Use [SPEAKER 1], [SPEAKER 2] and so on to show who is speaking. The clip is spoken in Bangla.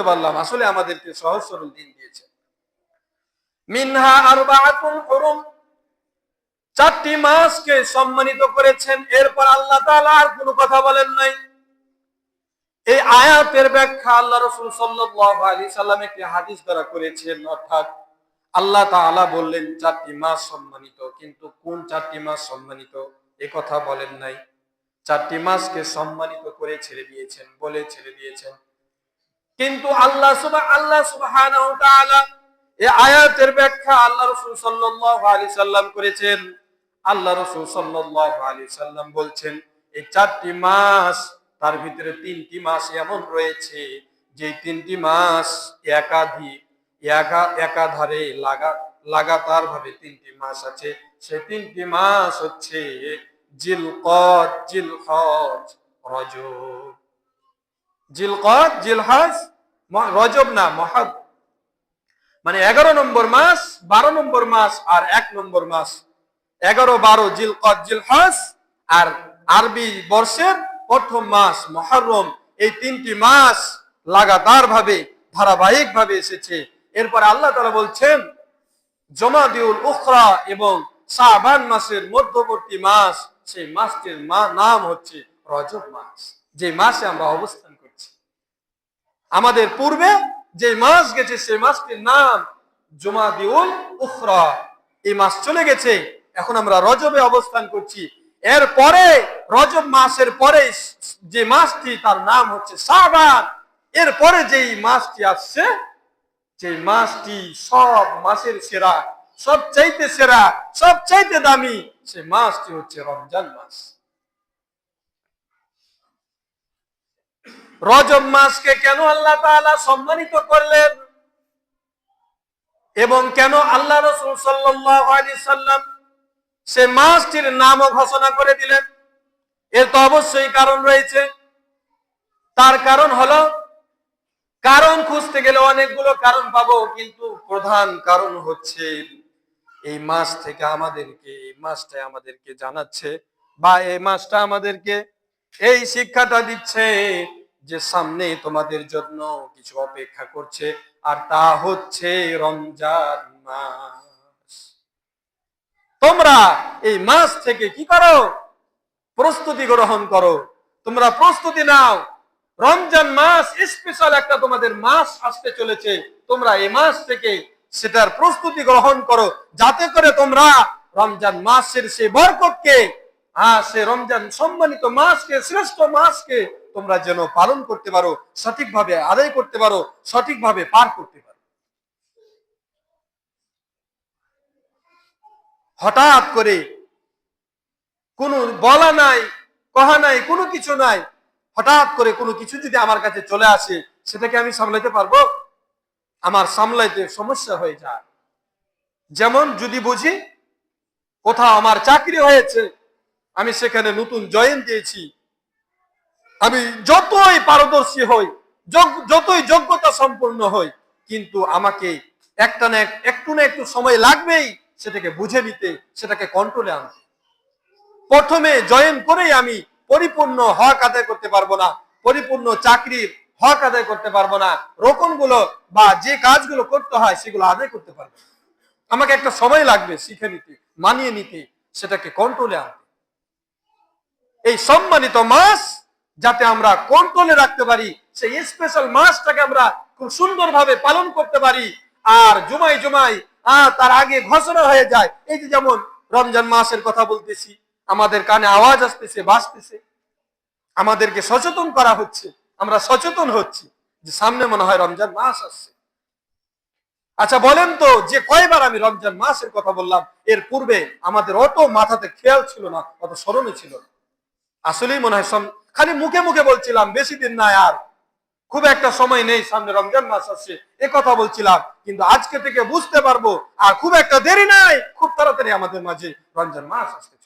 [SPEAKER 1] বুঝতে পারলাম, আসলে আমাদেরকে সহজ সরল দিন দিয়েছে। মিনহা আরবাআতুন হুরুম। চারটি মাসকে সম্মানিত করেছেন, এরপর আল্লাহ আর কোনো কথা বলেন নাই। এই আয়াতের ব্যাখ্যা আল্লাহ রসুল সাল্লাল্লাহু আলাইহি সাল্লাম একটি হাদিস দ্বারা করেছেন, অর্থাৎ আল্লাহ তাআলা বললেন, চারটি মাস সম্মানিত, কিন্তু কোন চারটি মাস সম্মানিত? এ কথা বলেন নাই। চারটি মাসকে সম্মানিত করে ছেড়ে দিয়েছেন, বলে ছেড়ে দিয়েছেন। কিন্তু আল্লাহ সুবাহ আল্লাহ তাআলা এই আয়াতের ব্যাখ্যা আল্লাহ রাসূল সাল্লাল্লাহু আলাইহি সাল্লাম করেছেন। আল্লাহ রাসূল সাল্লাল্লাহু আলাইহি সাল্লাম বলছেন, এই চারটি মাস, তার ভিতরে তিনটি মাস এমন রয়েছে, যে তিনটি মাস একাধিক একা একাধারে লাগা লাগাতার ভাবে তিনটি মাস আছে। সেই তিনটি মাস হচ্ছে জিলকদ, জিলহজ, রজব। জিলকদ, জিলহাজ রজব না মহাদ মানে এগারো নম্বর মাস, বারো নম্বর মাস আর এক নম্বর মাস। এগারো, বারো জিলকদ, জিলহাজ আর আরবি বর্ষের প্রথম মাস, মহরম। এই তিনটি মাস লাগাতার ভাবে ধারাবাহিক ভাবে এসেছে। এরপর আল্লাহ তালা বলছেন, জমাদিউল উখরা এবং শাবান মাসের মধ্যবর্তী মাস, সেই মাসটির নাম হচ্ছে রজব মাস। যে মাসে আমরা অবস্থান আমাদের পূর্বে যে মাস গেছে, সেই মাসটির নাম জমাদিউল উখরা। এই মাস চলে গেছে, এখন আমরা রজবে অবস্থান করছি। এরপরে, রজব মাসের পরে যে মাসটি, তার নাম হচ্ছে শাবান। এরপরে যেই মাসটি আসছে যে মাসটি সব মাসের সেরা সব চাইতে সেরা সব চাইতে দামি, সে মাসটি হচ্ছে রমজান মাস। রজব মাসকে কেন আল্লাহ তাআলা সম্মানিত করলেন? এবং কেন আল্লাহ রসুল সাল্লাম সে মাসটির নামও ঘোষণা করে দিলেন? এর তো অবশ্যই কারণ রয়েছে। তার কারণ হলো, কারণ খুঁজতে গেলে অনেকগুলো কারণ পাবো, কিন্তু প্রধান কারণ হচ্ছে এই মাস থেকে আমাদেরকে, এই মাসটা আমাদেরকে জানাচ্ছে বা এই মাসটা আমাদেরকে এই শিক্ষাটা দিচ্ছে। যে সামনে তোমাদের জন্য কিছু অপেক্ষা করছে, আর তা হচ্ছে রমজান মাস। তোমরা এই মাস থেকে কি করো? প্রস্তুতি গ্রহণ করো। তোমরা প্রস্তুতি নাও। রমজান মাস স্পেশাল একটা তোমাদের মাস আসতে চলেছে। তোমরা এই মাস থেকে সেটার প্রস্তুতি গ্রহণ করো। যাতে করে তোমরা রমজান মাসের সে বরকতকে হ্যাঁ সে রমজান সম্মানিত মাসকে, শ্রেষ্ঠ মাসকে তোমরা যেন পালন করতে পারো, সঠিকভাবে আদায় করতে পারো, সঠিকভাবে পার করতে পারো। হঠাৎ করে কোনো বলা নাই, কহা নাই, কোনো কিছু নাই, হঠাৎ করে কোনো কিছু যদি আমার কাছে চলে আসে, সেটাকে আমি সামলাইতে পারব? আমার সামলাইতে সমস্যা হয়ে যায়। যেমন যদি বুঝি, কোথাও আমার চাকরি হয়েছে, আমি সেখানে নতুন জয়েন দিয়েছি আমি যতই পারদর্শী হই যতই যোগ্যতা সম্পূর্ণ হই, কিন্তু আমাকে একটা না একটু না একটু সময় লাগবেই সেটাকে বুঝে নিতে, সেটাকে কন্ট্রোলে আনতে। প্রথমে জয়েন করেই আমি পরিপূর্ণ হক আদায় করতে পারব না, পরিপূর্ণ চাকরির হক আদায় করতে পারব না রোকনগুলো বা যে কাজগুলো করতে হয় সেগুলো আদায় করতে পারব আমাকে একটা সময় লাগবে শিখে নিতে, মানিয়ে নিতে, সেটাকে কন্ট্রোলে আনতে। এই সম্মানিত মাস যাতে আমরা কন্ট্রোলে রাখতে পারি, সেই স্পেশাল মাসটাকে আমরা খুব সুন্দরভাবে পালন করতে পারি। আর জুমাই জুমাই তার আগে ঘোষণা হয়ে যায়। এই যে যেমন রমজান মাসের কথা বলতেছি, আমাদের কানে আওয়াজ আসতেছে, বাজতেছে। আমাদেরকে সচেতন করা হচ্ছে, আমরা সচেতন হচ্ছি যে সামনে মনে হয় রমজান মাস আসছে। আচ্ছা বলেন তো, যে কয়বার আমি রমজান মাসের কথা বললাম, এর পূর্বে আমাদের অত মাথাতে খেয়াল ছিল না, অত স্মরণে ছিল না। আসলেই মনে হয় খালি মুখে মুখে বলছিলাম, বেশি দিন না আর। খুব একটা সময় নেই, সামনে রমজান মাস আসছে, এ কথা বলছিলাম, কিন্তু আজকে থেকে বুঝতে পারব, আর খুব একটা দেরি নাই, খুব তাড়াতাড়ি আমাদের মাঝে রমজান মাস আসতে